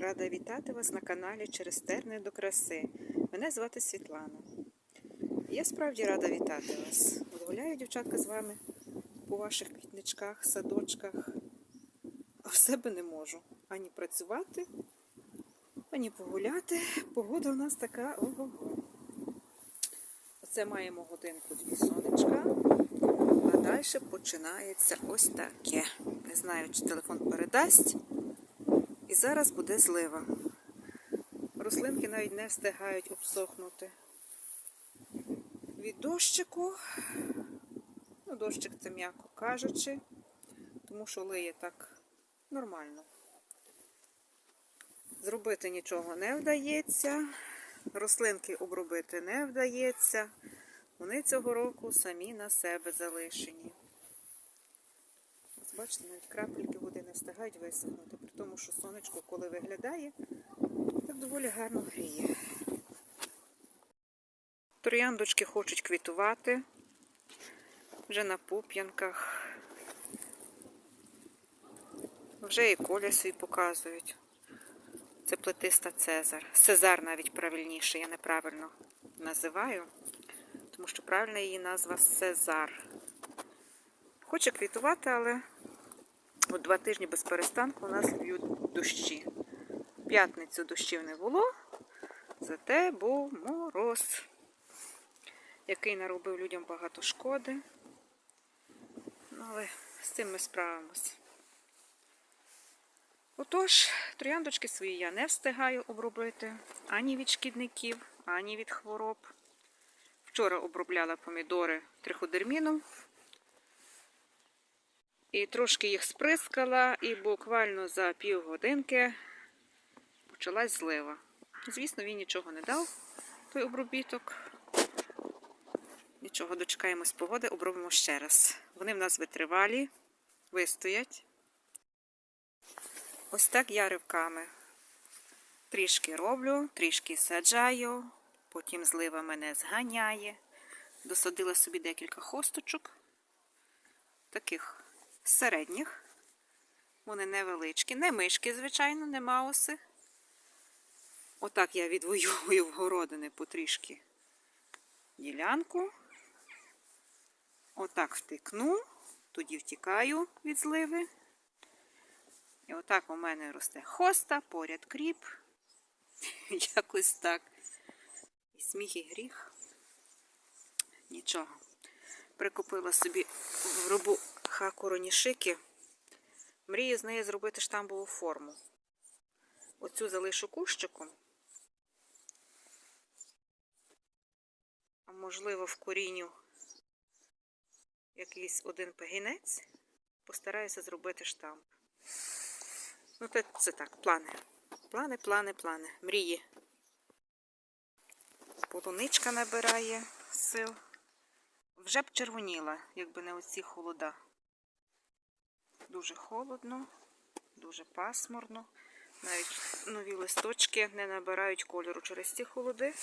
Рада вітати вас на каналі Через терни до краси. Мене звати Світлана. Я справді рада вітати вас. Гуляю, дівчатка, з вами по ваших квітничках, садочках. А в себе не можу ані працювати, ані погуляти. Погода у нас така ого-го. Оце маємо годинку дві сонечка. А далі починається ось таке. Не знаю, чи телефон передасть. І зараз буде злива. Рослинки навіть не встигають обсохнути. Від дощику, ну, дощик це м'яко кажучи, тому що лиє так нормально. Зробити нічого не вдається, рослинки обробити не вдається. Вони цього року самі на себе залишені. Ось бачите, навіть крапельки не встигають висохнути, при тому, що сонечко, коли виглядає, так доволі гарно гріє. Трояндочки хочуть квітувати вже на пуп'янках. Вже і коля свій показують. Це плетиста Цезар. Цезар навіть правильніше, я неправильно називаю, тому що правильна її назва Цезар. Хоче квітувати, але от два тижні без перестанку у нас б'ють дощі. П'ятницю дощів не було, зате був мороз, який наробив людям багато шкоди. Ну, але з цим ми справимось. Отож, трояндочки свої я не встигаю обробити ані від шкідників, ані від хвороб. Вчора обробляла помідори триходерміном. І трошки їх сприскала, і буквально за півгодинки почалась злива. Звісно, він нічого не дав, той обробіток. Нічого, дочекаємось погоди, обробимо ще раз. Вони в нас витривалі, вистоять. Ось так я ривками. Трішки роблю, трішки саджаю, потім злива мене зганяє. Досадила собі декілька хосточок, таких середніх. Вони невеличкі, не мишки, звичайно, не мауси. Отак я відвоюю в городини потрішки ділянку. Отак втикну, тоді втікаю від зливи. І отак у мене росте хоста, поряд кріп. Якось так. І сміх, і гріх. Нічого. Прикупила собі в робу хакуронішики. Мрію з неї зробити штамбову форму. Оцю залишу кущиком. А можливо, вкоріню якийсь один пагінець. Постараюся зробити штамп. Ну, це, це так, плани. Плани, плани, плани. Мрії. Полуничка набирає сил. Вже б червоніла, якби не оці холода. Дуже холодно, дуже пасмурно. Навіть нові листочки не набирають кольору через ці холоди.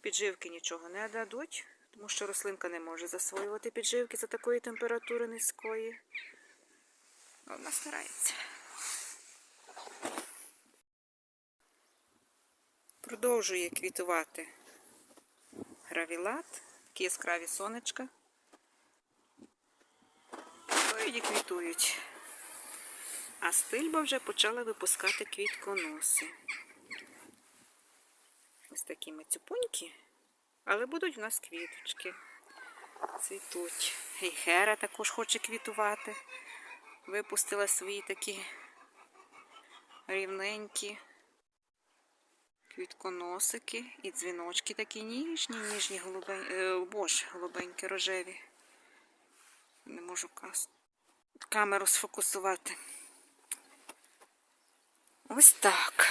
Підживки нічого не дадуть, тому що рослинка не може засвоювати підживки за такої температури низької. Вона старається. Продовжує квітувати гравілат, яскраві сонечка. Ой, квітують. А стильба вже почала випускати квітконоси. Ось такі мацюпунькі, але будуть в нас квіточки. Цвітуть. Гейхера також хоче квітувати. Випустила свої такі рівненькі квітконосики і дзвіночки такі ніжні, ніжні голубенькі, е, боже, голубенькі, рожеві. Не можу кас... камеру сфокусувати. Ось так.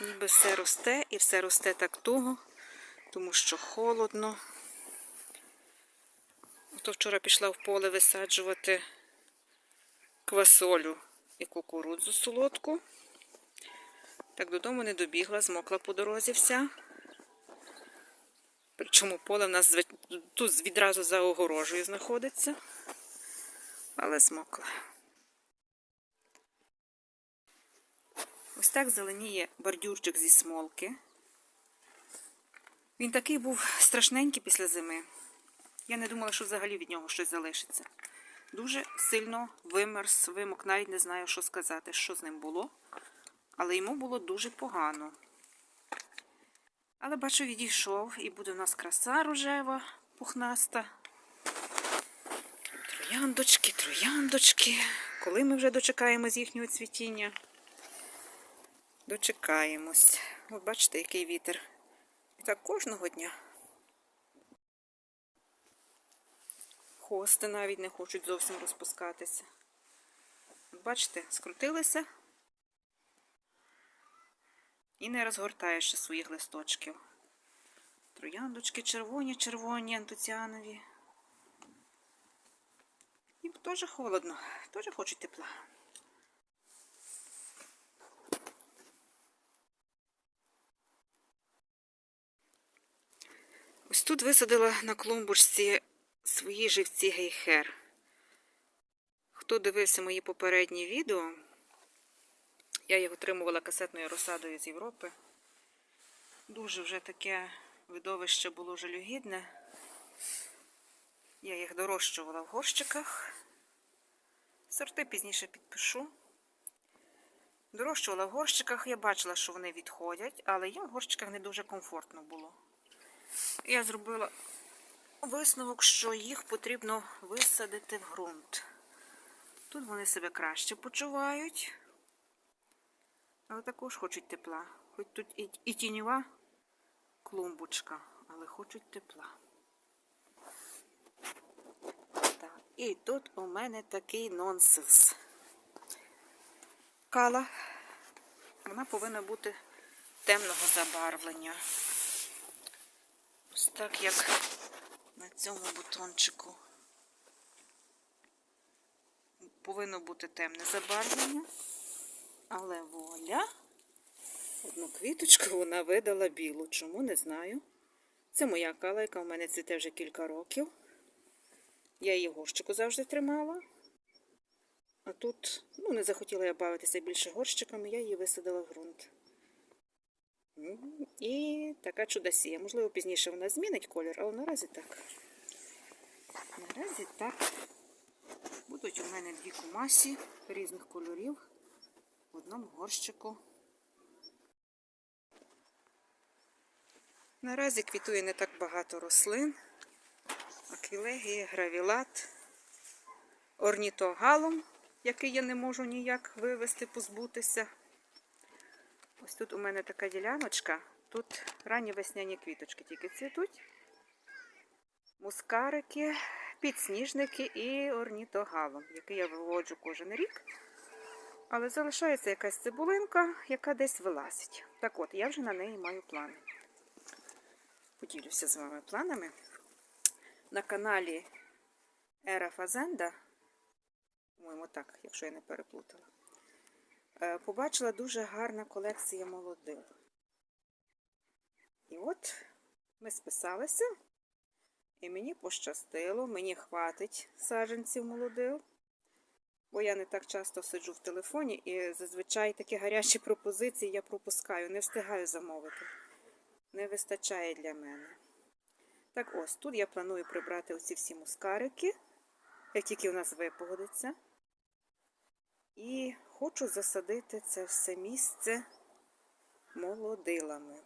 Ніби все росте і все росте так туго, тому що холодно. Ото вчора пішла в поле висаджувати квасолю і кукурудзу солодку. Так додому не добігла, змокла по дорозі вся. Причому поле в нас тут відразу за огорожею знаходиться, але змокла. Ось так зеленіє бордюрчик зі смолки. Він такий був страшненький після зими. Я не думала, що взагалі від нього щось залишиться. Дуже сильно вимерз, вимок, навіть не знаю, що сказати, що з ним було. Але йому було дуже погано. Але бачу, відійшов і буде у нас краса рожева, пухнаста. Трояндочки, трояндочки. Коли ми вже дочекаємось їхнього цвітіння? Дочекаємось. От бачите, який вітер. І так кожного дня. Хости навіть не хочуть зовсім розпускатися. Бачите, скрутилися і не розгортаєш ще своїх листочків. Трояндочки червоні, червоні, антуціанові. Їм теж холодно, теж хочуть тепла. Тут висадила на клумбочці свої живці гейхер. Хто дивився мої попередні відео, я їх отримувала касетною розсадою з Європи. Дуже вже таке видовище було жалюгідне. Я їх дорощувала в горщиках. Сорти пізніше підпишу. Дорощувала в горщиках, я бачила, що вони відходять, але їм в горщиках не дуже комфортно було. Я зробила висновок, що їх потрібно висадити в ґрунт. Тут вони себе краще почувають, але також хочуть тепла. Хоч тут і, і тіньова клумбочка, але хочуть тепла. Так, і тут у мене такий нонсенс. Кала. Вона повинна бути темного забарвлення. Так, як на цьому бутончику. Повинно бути темне забарвлення. Але воля, одну квіточку вона видала білу. Чому не знаю. Це моя кала, яка в мене цвіте вже кілька років. Я її горщику завжди тримала. А тут, ну, не захотіла я бавитися більше горщиками, я її висадила в ґрунт. І така чудосія. Можливо, пізніше вона змінить колір, але наразі так. Наразі так. Будуть у мене дві кумасі різних кольорів в одному горщику. Наразі квітує не так багато рослин. Аквілегія, гравілат, орнітогалом, який я не можу ніяк вивести, позбутися. Ось тут у мене така діляночка. Тут ранні весняні квіточки тільки цвітуть. Мускарики, підсніжники і орнітогалом, який я виводжу кожен рік. Але залишається якась цибулинка, яка десь вилазить. Так от, я вже на неї маю плани. Поділюся з вами планами. На каналі Ера Фазенда, по-моєму, так, якщо я не переплутала, побачила дуже гарна колекція молодил. І от ми списалися, і мені пощастило, мені хватить саджанців молодил, бо я не так часто сиджу в телефоні і зазвичай такі гарячі пропозиції я пропускаю, не встигаю замовити. Не вистачає для мене. Так ось, тут я планую прибрати оці всі мускарики, як тільки у нас випогодиться. І хочу засадити це все місце молодилами.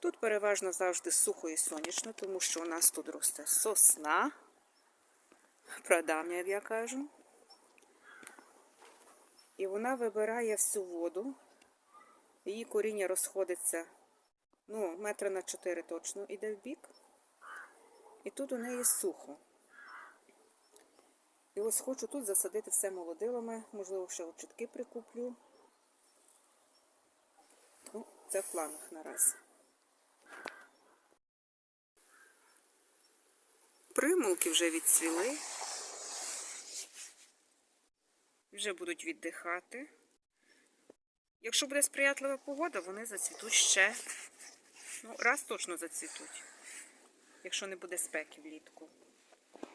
Тут переважно завжди сухо і сонячно, тому що у нас тут росте сосна, прадавня, як я кажу. І вона вибирає всю воду, її коріння розходиться, ну, метра на 4 точно йде в бік. І тут у неї сухо. І ось хочу тут засадити все молодилами, можливо, ще очітки прикуплю. Ну, це в планах наразі. Примулки вже відцвіли. Вже будуть віддихати. Якщо буде сприятлива погода, вони зацвітуть ще. Ну, раз точно зацвітуть, якщо не буде спеки влітку.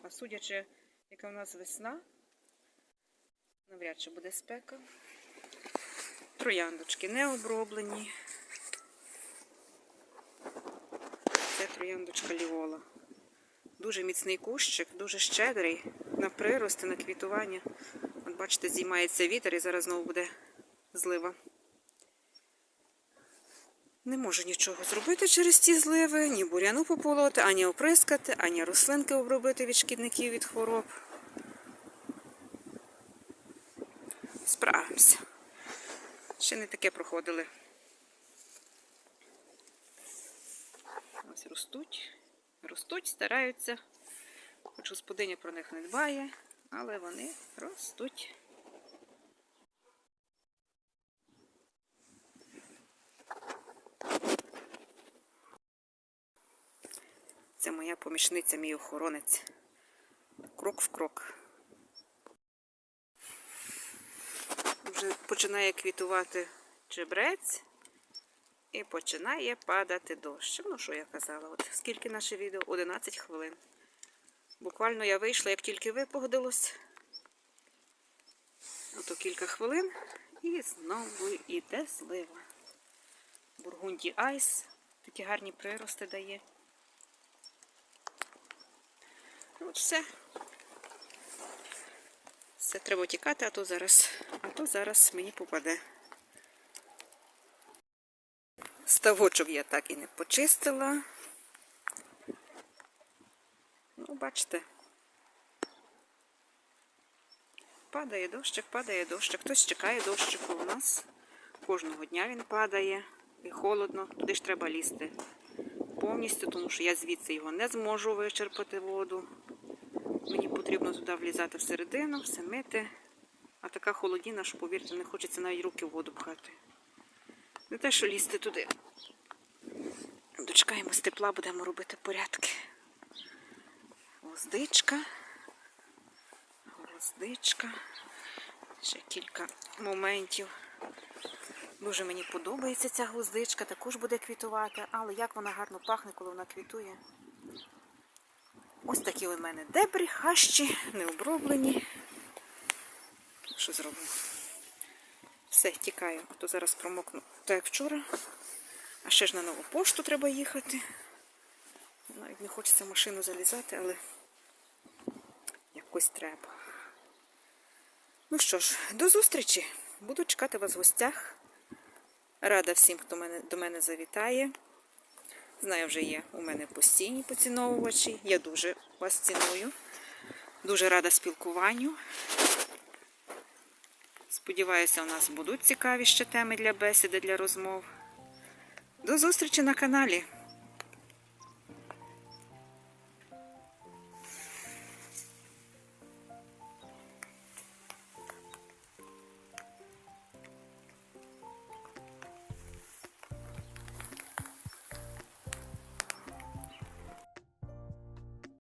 А судячи, яка в нас весна, навряд чи буде спека. Трояндочки не оброблені. Це трояндочка лівола. Дуже міцний кущик, дуже щедрий на прирости, на квітування. От бачите, зіймається вітер і зараз знову буде злива. Не можу нічого зробити через ті зливи, ні буряну пополоти, ані оприскати, ані рослинки обробити від шкідників від хвороб. Справимося. Ще не таке проходили. Ось ростуть, ростуть, стараються. Хоч господиня про них не дбає, але вони ростуть. Це моя помічниця, мій охоронець. Крок в крок. Вже починає квітувати чебрець і починає падати дощ. Ну, що я казала? От скільки наше відео? 11 хвилин. Буквально я вийшла, як тільки випогодилось. Ото кілька хвилин і знову йде злива. Бургунді Айс. Такі гарні прирости дає. Ну, От все. Все треба тікати, а то зараз, а то зараз мені попаде. Ставочок я так і не почистила. Ну, бачите. Падає дощик, падає дощик. Хтось чекає дощику у нас. Кожного дня він падає і холодно, туди ж треба лізти повністю, тому що я звідси його не зможу вичерпати воду. Мені потрібно туди влізати всередину, все мити. А така холодіна, що, повірте, не хочеться навіть руки в воду пхати. Не те, що лізти туди. Дочекаємо з тепла, будемо робити порядки. Гвоздичка. Гвоздичка. Ще кілька моментів. Дуже мені подобається ця гвоздичка, також буде квітувати, але як вона гарно пахне, коли вона квітує. Ось такі у мене дебрі, хащі, необроблені. Що зробимо? Все, тікаю, а то зараз промокну так як вчора. А ще ж на нову пошту треба їхати. Навіть не хочеться в машину залізати, але якось треба. Ну що ж, до зустрічі. Буду чекати вас в гостях. Рада всім, хто мене, до мене завітає. Знаю, вже є у мене постійні поціновувачі. Я дуже вас ціную. Дуже рада спілкуванню. Сподіваюся, у нас будуть цікаві ще теми для бесіди, для розмов. До зустрічі на каналі.